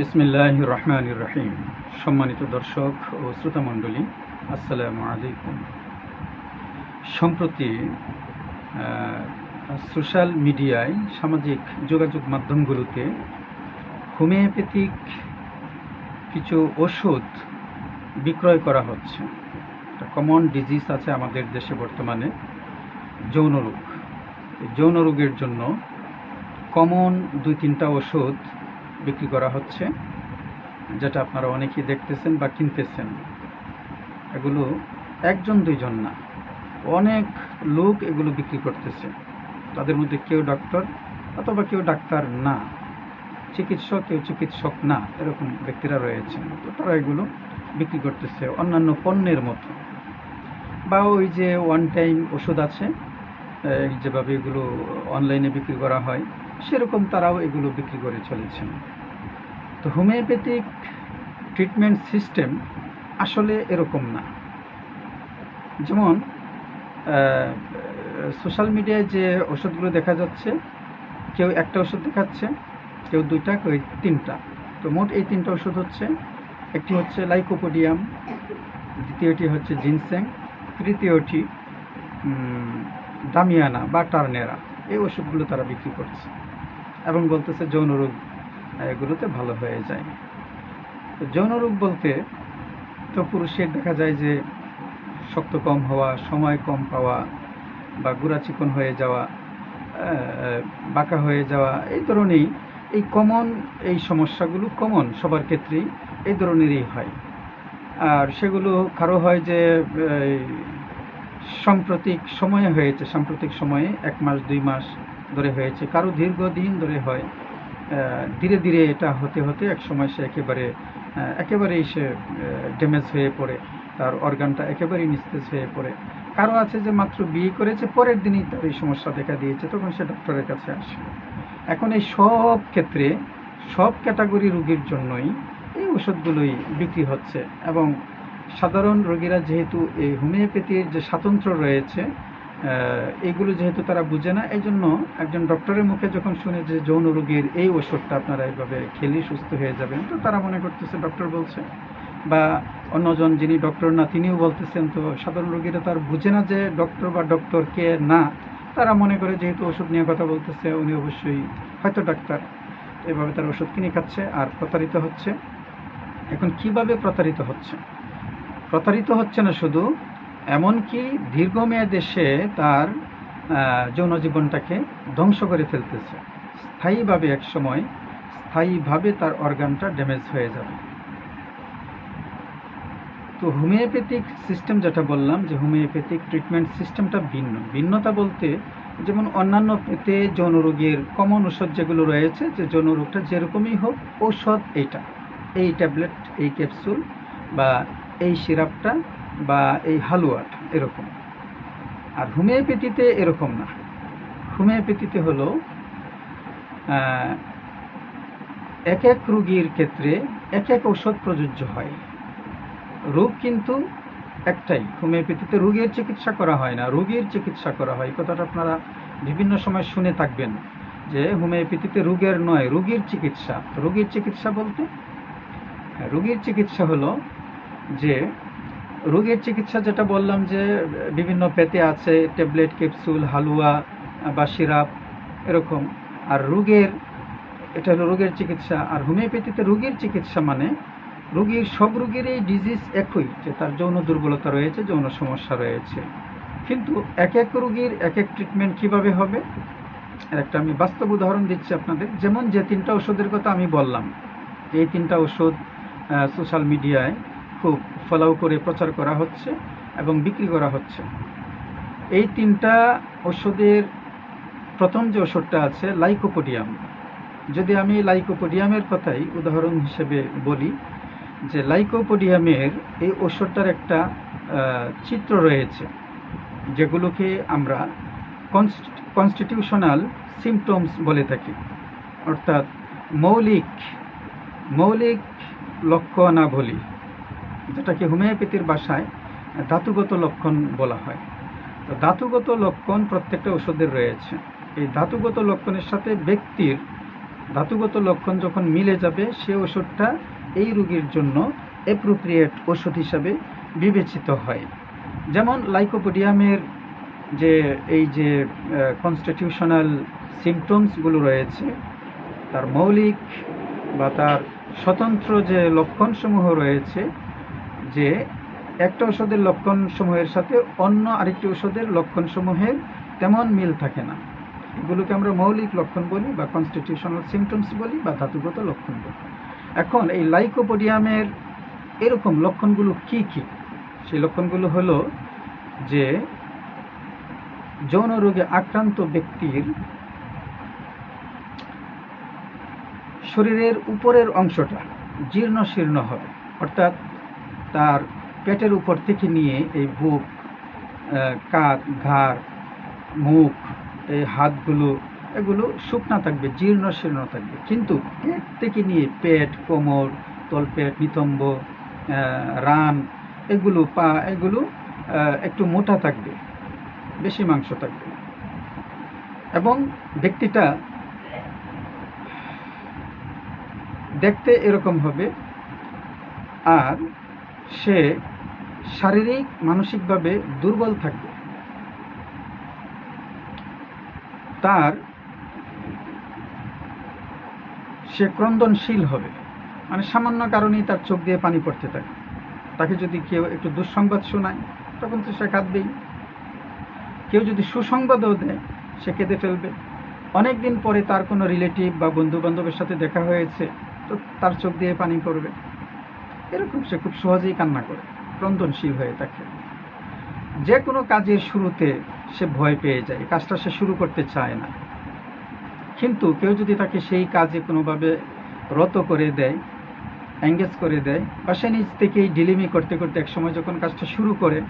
বিসমিল্লাহ রহমান রহিম সম্মানিত দর্শক ও শ্রোতামণ্ডলী, আসসালামু আলাইকুম। সম্প্রতি সোশ্যাল মিডিয়ায় সামাজিক যোগাযোগ মাধ্যমগুলোতে হোমিওপ্যাথিক কিছু ওষুধ বিক্রয় করা হচ্ছে। কমন ডিজিজ আছে আমাদের দেশে বর্তমানে, যৌন রোগ। যৌন রোগের জন্য কমন দুই তিনটা ওষুধ বিক্রি করা হচ্ছে, যেটা আপনারা অনেকেই দেখতেছেন বা কিনতেছেন। এগুলো একজন, দুইজন না। অনেক লোক এগুলো বিক্রি করতেছে। তাদের মধ্যে কেউ ডক্টর অথবা কেউ ডাক্তার না। চিকিৎসক কেউ চিকিৎসক না, এরকম ব্যক্তিরা রয়েছেন। তো তারা এগুলো বিক্রি করতেছে অন্যান্য পণ্যের মতো। বা ওই যে ওয়ান টাইম ওষুধ আছে যেভাবে এগুলো অনলাইনে বিক্রি করা হয় সেরকম তারাও এগুলো বিক্রি করে চলেছেন। তো হোমিওপ্যাথিক ট্রিটমেন্ট সিস্টেম আসলে এরকম না। যেমন সোশ্যাল মিডিয়ায় যে ওষুধগুলো দেখা যাচ্ছে, কেউ একটা ওষুধ দেখাচ্ছে, কেউ দুইটা, কেউ তিনটা। তো মোট এই তিনটা ওষুধ হচ্ছে, একটি হচ্ছে লাইকোপোডিয়াম, দ্বিতীয়টি হচ্ছে জিনসেং, তৃতীয়টি দামিয়ানা বা টার্নেরা। এই ওষুধগুলো তারা বিক্রি করছে। এবং বলতেছে যৌন রোগ এগুলোতে ভালো হয়ে যায়। তো যৌন রোগ বলতে তো পুরুষের দেখা যায় যে শক্ত কম হওয়া, সময় কম পাওয়া বা গুড়া চিকন হয়ে যাওয়া বাঁকা হয়ে যাওয়া, এই ধরনেরই এই কমন এই সমস্যাগুলো কমন সবার ক্ষেত্রেই এই ধরনেরই হয়। আর সেগুলো কারও হয় যে সাম্প্রতিক সময়ে হয়েছে, সাম্প্রতিক সময়ে এক মাস, দুই মাস ধরে হয়েছে। কারও দীর্ঘদিন ধরে হয় ধীরে ধীরে এটা হতে হতে এক সময় সে একেবারে একেবারেই সে ড্যামেজ হয়ে পড়ে, তার অর্গানটা একেবারেই নিস্তেজ হয়ে পড়ে। কারও আছে যে মাত্র বিয়ে করেছে, পরের দিনই তার এই সমস্যা দেখা দিয়েছে, তখন সে ডক্টরের কাছে আসে এখন এই সব ক্ষেত্রে, সব ক্যাটাগরি রোগীর জন্যই এই ওষুধগুলোই বিক্রি হচ্ছে এবং সাধারণ রোগীরা যেহেতু এই হোমিওপ্যাথির যে স্বাতন্ত্র্য রয়েছে এগুলো যেহেতু তারা বুঝে না এই জন্য একজন ডক্টরের মুখে যখন শুনে যে যৌন রোগীর এই ওষুধটা আপনারা এইভাবে খেলেই সুস্থ হয়ে যাবেন, তো তারা মনে করতেছে, ডক্টর বলছে। বা অন্যজন যিনি ডক্টর না, তিনিও বলতেছেন, তো সাধারণ রোগীরা তার বুঝে না যে ডক্টর বা ডক্টর কে না। তারা মনে করে যেহেতু ওষুধ নিয়ে কথা বলতেছে, উনি অবশ্যই হয়তো ডাক্তার। এভাবে তার ওষুধ কিনে খাচ্ছে, আর প্রতারিত হচ্ছে। এখন কীভাবে প্রতারিত হচ্ছে? প্রতারিত হচ্ছে না শুধু এমনকি দীর্ঘমেয়াদে সে তার আহ, যৌন জীবনটাকে ধ্বংস করে ফেলতেছে। স্থায়ীভাবে এক সময় স্থায়ীভাবে তার অর্গানটা ড্যামেজ হয়ে যাবে। তো হোমিওপ্যাথিক সিস্টেম যেটা বললাম যে হোমিওপ্যাথিক ট্রিটমেন্ট সিস্টেমটা ভিন্ন। ভিন্নতা বলতে যেমন অন্যান্য পেতে যৌন রোগের কমন ওষুধ যেগুলো রয়েছে যে যৌন রোগটা যেরকমই হোক ঔষধ এইটা। এই ট্যাবলেট এই ক্যাপসুল বা এই সিরাপটা বা এই হালুয়াটা এরকম। আর হোমিওপ্যাথিতে এরকম না। হোমিওপ্যাথিতে হলো এক এক রোগীর ক্ষেত্রে এক এক ঔষধ প্রযোজ্য হয়। রোগ কিন্তু একটাই হোমিওপ্যাথিতে রোগের চিকিৎসা করা হয় না। রোগীর চিকিৎসা করা হয়। কথাটা আপনারা বিভিন্ন সময় শুনে থাকবেন যে হোমিওপ্যাথিতে রোগের নয় রোগীর চিকিৎসা। রোগীর চিকিৎসা বলতে? হ্যাঁ, রোগীর চিকিৎসা হলো যে রোগের চিকিৎসা যেটা বললাম যে, বিভিন্ন পেতে আছে, ট্যাবলেট, ক্যাপসুল, হালুয়া বা সিরাপ, এরকম। আর রোগের, এটা হলো রোগের চিকিৎসা। আর হোমিওপ্যাথিতে রোগীর চিকিৎসা মানে রোগীর সব রোগীরই ডিজিজ একই, যে তার যৌন দুর্বলতা রয়েছে, যৌন সমস্যা রয়েছে। কিন্তু এক এক রোগীর এক এক ট্রিটমেন্ট কীভাবে হবে? একটা আমি বাস্তব উদাহরণ দিচ্ছি আপনাদের। যেমন যে তিনটা ওষুধের কথা আমি বললাম এই তিনটা ওষুধ সোশ্যাল মিডিয়ায় খুব ফলো করে প্রচার করা হচ্ছে এবং বিক্রি করা হচ্ছে। এই তিনটা ওষুধের প্রথম যে ওষুধটা আছে, লাইকোপোডিয়াম। যদি আমি লাইকোপোডিয়ামের কথাই উদাহরণ হিসেবে বলি, যে লাইকোপোডিয়ামের এই ওষুধটার একটা চিত্র রয়েছে, যেগুলোকে আমরা কনস্টিটিউশনাল সিমটমস বলে থাকি। অর্থাৎ মৌলিক মৌলিক লক্ষণাবলী। যেটাকে হোমিওপ্যাথির ভাষায় ধাতুগত লক্ষণ বলা হয়। তো ধাতুগত লক্ষণ প্রত্যেকটা ওষুধের রয়েছে। এই ধাতুগত লক্ষণের সাথে ব্যক্তির ধাতুগত লক্ষণ যখন মিলে যাবে, সে ওষুধটা এই রোগীর জন্য অ্যাপ্রোপ্রিয়েট ওষুধ হিসাবে বিবেচিত হয়। যেমন লাইকোপোডিয়ামের যে, এই যে কনস্টিটিউশনাল সিমটমসগুলো রয়েছে, তার মৌলিক বা তার স্বতন্ত্র যে লক্ষণসমূহ রয়েছে যে একটা ওষুধের লক্ষণসমূহের সাথে অন্য আরেকটি ওষুধের লক্ষণসমূহের তেমন মিল থাকে না। এগুলোকে আমরা মৌলিক লক্ষণ বলি বা কনস্টিটিউশনাল সিমটমস বলি বা ধাতুগত লক্ষণ বলি। এখন এই লাইকোপোডিয়ামের এরকম লক্ষণগুলো কি কি? সেই লক্ষণগুলো হলো যে যৌন রোগে আক্রান্ত ব্যক্তির শরীরের উপরের অংশটা জীর্ণ শীর্ণ হবে। অর্থাৎ তার পেটের উপর থেকে নিয়ে এই বুক কাঁধ ঘাড়, মুখ, এই হাতগুলো, এগুলো শুকনা থাকবে, জীর্ণ শীর্ণ থাকবে। কিন্তু পেট থেকে নিয়ে পেট, কোমর, তলপেট, নিতম্ব রান, এগুলো পা, এগুলো একটু মোটা থাকবে, বেশি মাংস থাকবে এবং ব্যক্তিটা দেখতে এরকম হবে, আর সে শারীরিক, মানসিকভাবে দুর্বল থাকবে। তার সে ক্রন্দনশীল হবে। মানে সামান্য কারণেই তার চোখ দিয়ে পানি পড়তে থাকে। তাকে যদি কেউ একটু দুঃসংবাদ শোনায়, তখন তো সে কাঁদবেই। কেউ যদি সুসংবাদও দেয়, সে কেঁদে ফেলবে। অনেক দিন পরে তার কোনো রিলেটিভ বা বন্ধু বান্ধবের সাথে দেখা হয়েছে, তো তার চোখ দিয়ে পানি পড়বে। এরকম সে খুব সহজেই কান্না করে ক্রন্দনশীল হয়ে থাকে। যে কোনো কাজের শুরুতে সে ভয় পেয়ে যায়, কাজটা সে শুরু করতে চায় না। কিন্তু কেউ যদি তাকে সেই কাজে কোনোভাবে রত করে দেয় এঙ্গেজ করে দেয়, বা সে নিজ থেকেই ডিলিমি করতে করতে একসময় যখন কাজটা শুরু করে,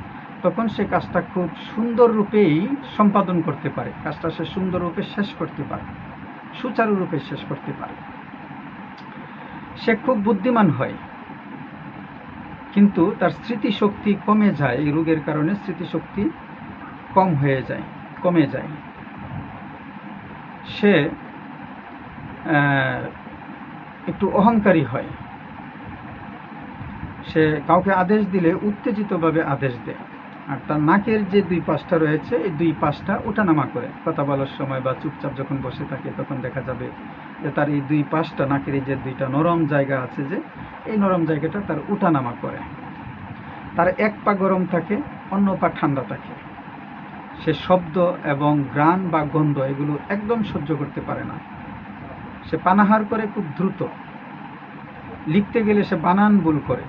তখন সে কাজটা খুব সুন্দর রূপেই সম্পাদন করতে পারে। কাজটা সে সুন্দর রূপে শেষ করতে পারে সুচারুরূপে শেষ করতে পারে। সে খুব বুদ্ধিমান হয়। কিন্তু তার স্মৃতিশক্তি কমে যায়, এই রোগের কারণে স্মৃতিশক্তি কম হয়ে যায়, কমে যায়। সে একটু অহংকারী হয়। সে কাউকে আদেশ দিলে, উত্তেজিতভাবে আদেশ দেয়। আর তার নাকের যে দুই পাশটা রয়েছে, এই দুই পাশটা ওঠানামা করে। কথা বলার সময় বা চুপচাপ যখন বসে থাকে, তখন দেখা যাবে যে তার এই দুই পাশটা নাকের এই যে দুইটা নরম জায়গা আছে যে, এই নরম জায়গাটা তার উঠানামা করে। তার এক পা গরম থাকে, অন্য পা ঠান্ডা থাকে। সে শব্দ এবং গ্রান বা গন্ধ এগুলো একদম সহ্য করতে পারে না। সে পানাহার করে খুব দ্রুত। লিখতে গেলে সে বানান ভুল করে।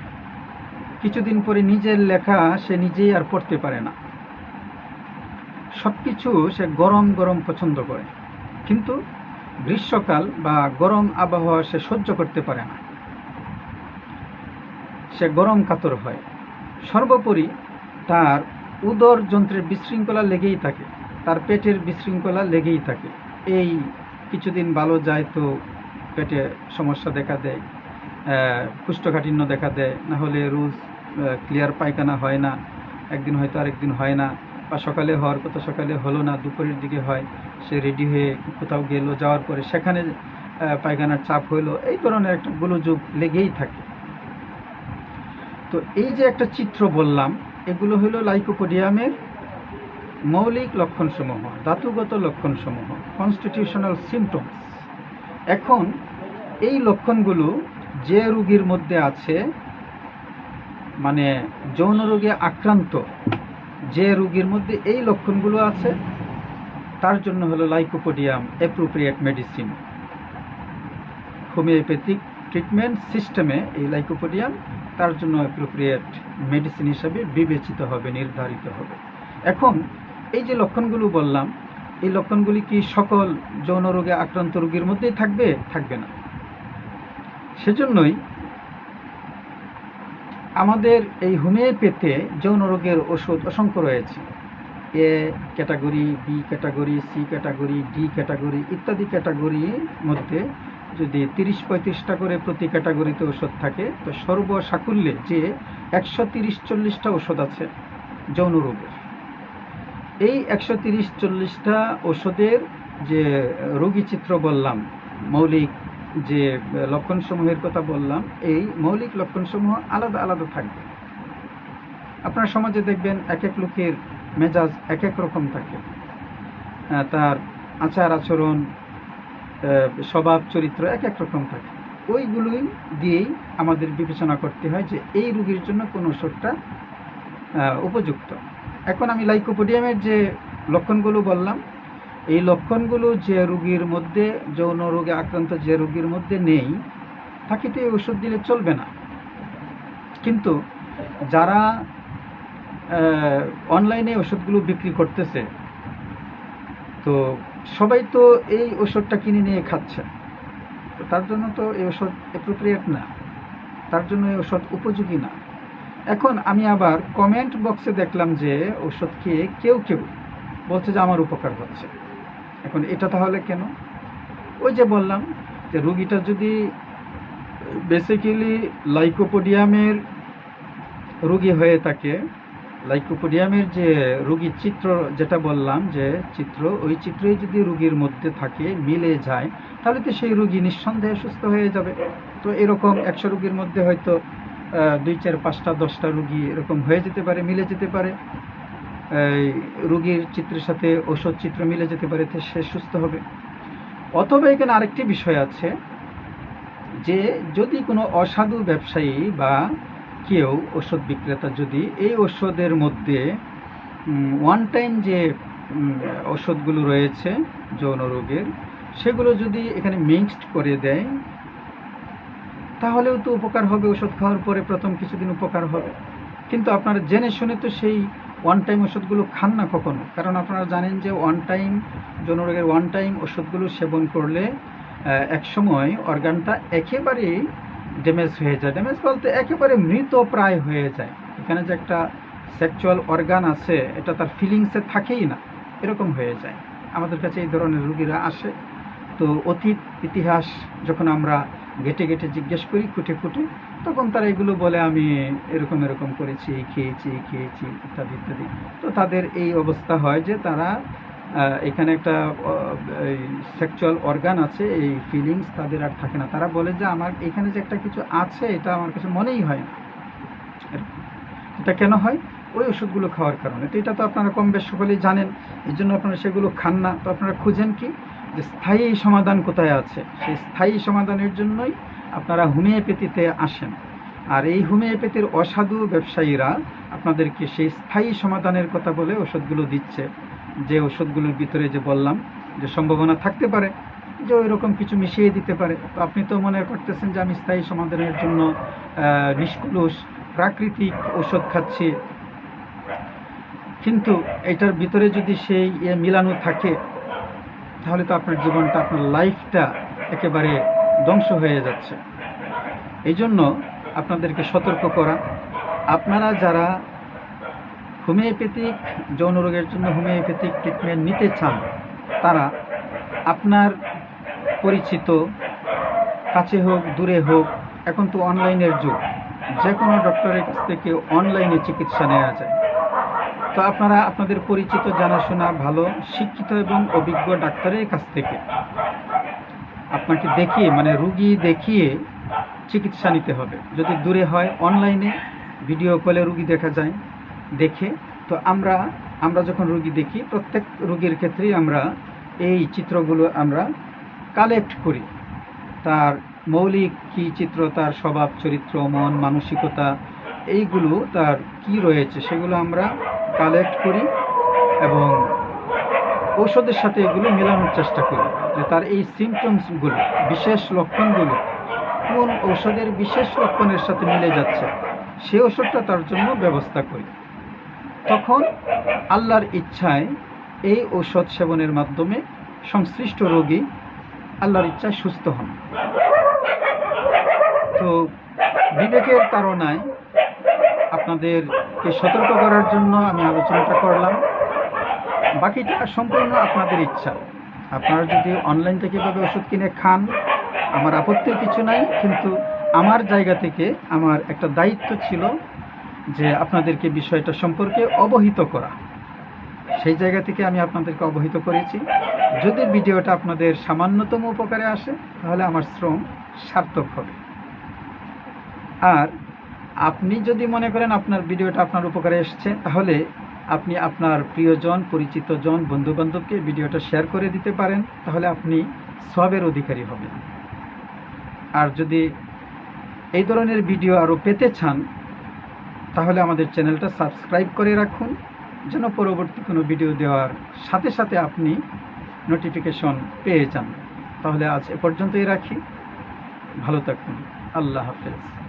কিছুদিন পরে নিজের লেখা সে নিজেই আর পড়তে পারে না। সবকিছু সে গরম গরম পছন্দ করে। কিন্তু গ্রীষ্মকাল বা গরম আবহাওয়া সে সহ্য করতে পারে না। সে গরম কাতর হয়। সর্বোপরি তার উদর যন্ত্রের বিশৃঙ্খলা লেগেই থাকে, তার পেটের বিশৃঙ্খলা লেগেই থাকে। এই কিছুদিন ভালো যায় তো পেটে সমস্যা দেখা দেয় কুষ্ঠকাঠিন্য দেখা দেয়, না হলে রোজ ক্লিয়ার পায়খানা হয় না, একদিন হয়তো আরেকদিন হয় না। বা সকালে হওয়ার কথা সকালে হলো না, দুপুরের দিকে হয়, সে রেডি হয়ে কোথাও গেল, যাওয়ার পরে সেখানে পায়খানার চাপ হইল, এই ধরনের একটা গোলযোগ লেগেই থাকে। তো এই যে একটা চিত্র বললাম, এগুলো হলো লাইকোপোডিয়ামের মৌলিক লক্ষণসমূহ, ধাতুগত লক্ষণসমূহ কনস্টিটিউশনাল সিমটমস এখন এই লক্ষণগুলো যে রোগীর মধ্যে আছে মানে যৌন রোগে আক্রান্ত যে রোগীর মধ্যে এই লক্ষণগুলো আছে, তার জন্য হলো lycopodium appropriate medicine homeopathic treatment সিস্টেমে এই লাইকোপোডিয়াম তার জন্য অ্যাপ্রোপ্রিয়েট মেডিসিন হিসাবে বিবেচিত হবে, নির্ধারিত হবে। এখন, এই যে লক্ষণগুলো বললাম, এই লক্ষণগুলি কি সকল যৌন রোগে আক্রান্ত রোগীর মধ্যেই থাকবে? থাকবে না। সেজন্যই আমাদের এই হোমিওপ্যাথে যৌন রোগের ওষুধ অসংখ্য রয়েছে। A category, B category, C category, D category ইত্যাদি ক্যাটাগরির মধ্যে যদি তিরিশ পঁয়ত্রিশটা করে প্রতি ক্যাটাগরিতে ওষুধ থাকে, তো সর্বসাকুল্যে যে একশো তিরিশ চল্লিশটা ওষুধ আছে যৌন রোগের। এই একশো তিরিশ চল্লিশটা ওষুধের যে রোগী চিত্র বললাম, মৌলিক যে লক্ষণসমূহের কথা বললাম, এই মৌলিক লক্ষণসমূহ আলাদা আলাদা থাকবে। আপনার সমাজে দেখবেন এক এক লোকের মেজাজ এক এক রকম থাকে। তার আচার আচরণ স্বভাব, চরিত্র এক এক রকম থাকে। ওইগুলোই দিয়েই আমাদের বিবেচনা করতে হয় যে, এই রোগীর জন্য কোন ওষুধটা উপযুক্ত। এখন আমি লাইকোপোডিয়ামের যে লক্ষণগুলো বললাম এই লক্ষণগুলো যে রোগীর মধ্যে, যৌন রোগে আক্রান্ত যে রোগীর মধ্যে নেই, তাকে তো এই ওষুধ দিলে চলবে না। কিন্তু যারা অনলাইনে ওষুধগুলো বিক্রি করতেছে, তো সবাই তো এই ওষুধটা কিনে নিয়ে খাচ্ছে। তো তার জন্য তো এই ওষুধ অ্যাপ্রোপ্রিয়েট না। তার জন্য এই ওষুধ উপযোগী না। এখন আমি আবার কমেন্ট বক্সে দেখলাম যে ওষুধ খেয়ে কেউ কেউ বলছে যে আমার উপকার হচ্ছে। এখন এটা তাহলে কেন? ওই যে বললাম যে রুগীটা যদি বেসিক্যালি লাইকোপোডিয়ামের রুগী হয়ে থাকে লাইকোপোডিয়ামের যে রুগীর চিত্র যেটা বললাম যে চিত্র, ওই চিত্রই যদি রুগীর মধ্যে থাকে, মিলে যায়, তাহলে তো সেই রুগী নিঃসন্দেহে সুস্থ হয়ে যাবে। তো এরকম একশো রুগীর মধ্যে হয়তো দুই চার পাঁচটা দশটা রুগী এরকম হয়ে যেতে পারে, মিলে যেতে পারে। রুগীর চিত্রের সাথে ওষুধ চিত্র মিলে যেতে পারে সে সুস্থ হবে। অথবা এখানে আরেকটি বিষয় আছে যে যদি কোনো অসাধু ব্যবসায়ী বা কেউ ওষুধ বিক্রেতা যদি এই ওষুধের মধ্যে ওয়ান টাইম যে ওষুধগুলো রয়েছে যৌন রোগের, সেগুলো যদি এখানে মিক্সড করে দেয়, তাহলেও তো উপকার হবে ওষুধ খাওয়ার পরে প্রথম কিছুদিন উপকার হবে। কিন্তু আপনারা জেনে শুনে তো সেই ওয়ান টাইম ওষুধগুলো খান না কখনো। কারণ আপনারা জানেন যে ওয়ান টাইম যৌনরোগের ওয়ান টাইম ওষুধগুলো সেবন করলে আহ, এক সময় অর্গানটা একেবারেই ড্যামেজ হয়ে যায়। ড্যামেজ বলতে একেবারে মৃত প্রায় হয়ে যায়। এখানে যে একটা সেক্সুয়াল অর্গান আছে এটা তার ফিলিংসে থাকেই না। এরকম হয়ে যায়। আমাদের কাছে এই ধরনের রুগীরা আসে। তো অতীত ইতিহাস যখন আমরা ঘেটে ঘেটে জিজ্ঞেস করি কুটে কুটে তখন তারা এগুলো বলে, আমি এরকম এরকম করেছি, খেয়েছি খেয়েছি, ইত্যাদি ইত্যাদি। তো তাদের এই অবস্থা হয় যে তারা এখানে একটা সেক্সুয়াল অর্গান আছে, এই ফিলিংস তাদের আর থাকে না। তারা বলে যে, আমার এখানে যে একটা কিছু আছে, এটা আমার কাছে মনেই হয় না। এটা কেন হয়? ওই ওষুধগুলো খাওয়ার কারণে। তো এটা তো আপনারা কম বেশ সকলেই জানেন। এই জন্য আপনারা সেগুলো খান না। তো আপনারা খুঁজেন কি? যে স্থায়ী সমাধান কোথায় আছে? সেই স্থায়ী সমাধানের জন্যই আপনারা হোমিওপ্যাথিতে আসেন। আর এই হোমিওপ্যাথির অসাধু ব্যবসায়ীরা আপনাদেরকে সেই স্থায়ী সমাধানের কথা বলে ওষুধগুলো দিচ্ছে। যে ওষুধগুলোর ভিতরে যে বললাম, যে সম্ভাবনা থাকতে পারে, যে ওই রকম কিছু মিশিয়ে দিতে পারে। তো আপনি তো মনে করতেছেন যে আমি স্থায়ী সমাধানের জন্য নিষ্কলুষ প্রাকৃতিক ওষুধ খাচ্ছি। কিন্তু এটার ভিতরে যদি সেই ইয়ে মিলানো থাকে তাহলে তো আপনার জীবনটা, আপনার লাইফটা একেবারে ধ্বংস হয়ে যাচ্ছে। এই জন্য আপনাদেরকে সতর্ক করা। আপনারা যারা হোমিওপ্যাথিক, যৌন রোগের জন্য হোমিওপ্যাথিক ট্রিটমেন্ট নিতে চান, তারা আপনার পরিচিত, কাছে হোক, দূরে হোক, এখন তো অনলাইনের যুগ। যে কোনো ডক্টরের কাছ থেকে অনলাইনে চিকিৎসা নেওয়া যায়। তো আপনারা আপনাদের পরিচিত জানাশোনা ভালো, শিক্ষিত এবং অভিজ্ঞ ডাক্তারের কাছ থেকে। আপনাকে দেখিয়ে মানে রুগী দেখিয়ে চিকিৎসা নিতে হবে। যদি দূরে হয় অনলাইনে, ভিডিও কলে রুগী দেখা যায়, দেখে, তো আমরা আমরা যখন রুগী দেখি, প্রত্যেক রুগীর ক্ষেত্রেই আমরা এই চিত্রগুলো আমরা কালেক্ট করি। তার মৌলিক কি চিত্র, তার স্বভাব, চরিত্র, মন, মানসিকতা, এইগুলো তার কি রয়েছে, সেগুলো আমরা কালেক্ট করি এবং ঔষধের সাথে এগুলো মেলানোর চেষ্টা করি, যে তার এই সিমটমসগুলো বিশেষ লক্ষণগুলো, কোন ঔষধের বিশেষ লক্ষণের সাথে মিলে যাচ্ছে, সে ওষুধটা তার জন্য ব্যবস্থা করি। তখন আল্লাহর ইচ্ছায় এই ঔষধ সেবনের মাধ্যমে সংশ্লিষ্ট রোগী আল্লাহর ইচ্ছায় সুস্থ হন। তো বিবেকের তাড়নায় আপনাদেরকে সতর্ক করার জন্য আমি আলোচনাটা করলাম। বাকিটা সম্পূর্ণ আপনাদের ইচ্ছা। আপনারা যদি অনলাইন থেকে এভাবে ওষুধ কিনে খান, আমার আপত্তির কিছু নাই, কিন্তু আমার জায়গা থেকে আমার একটা দায়িত্ব ছিল যে আপনাদেরকে বিষয়টা সম্পর্কে অবহিত করা। সেই জায়গা থেকে আমি আপনাদেরকে অবহিত করেছি। যদি ভিডিওটা আপনাদের সামান্যতম উপকারে আসে, তাহলে আমার শ্রম সার্থক হবে। আর আপনি যদি মনে করেন আপনার ভিডিওটা আপনার উপকারে এসছে, তাহলে আপনি আপনার প্রিয়জন, পরিচিত জন, বন্ধুবান্ধবকে ভিডিওটা শেয়ার করে দিতে পারেন, তাহলে আপনি সবের অধিকারী হবেন। আর যদি এই ধরনের ভিডিও আরও পেতে চান, তাহলে আমাদের চ্যানেলটা সাবস্ক্রাইব করে রাখুন, যেন পরবর্তী কোনো ভিডিও দেওয়ার সাথে সাথে আপনি নোটিফিকেশন পেয়ে যান। তাহলে আজ এ পর্যন্তই রাখি। ভালো থাকুন। আল্লাহ হাফেজ।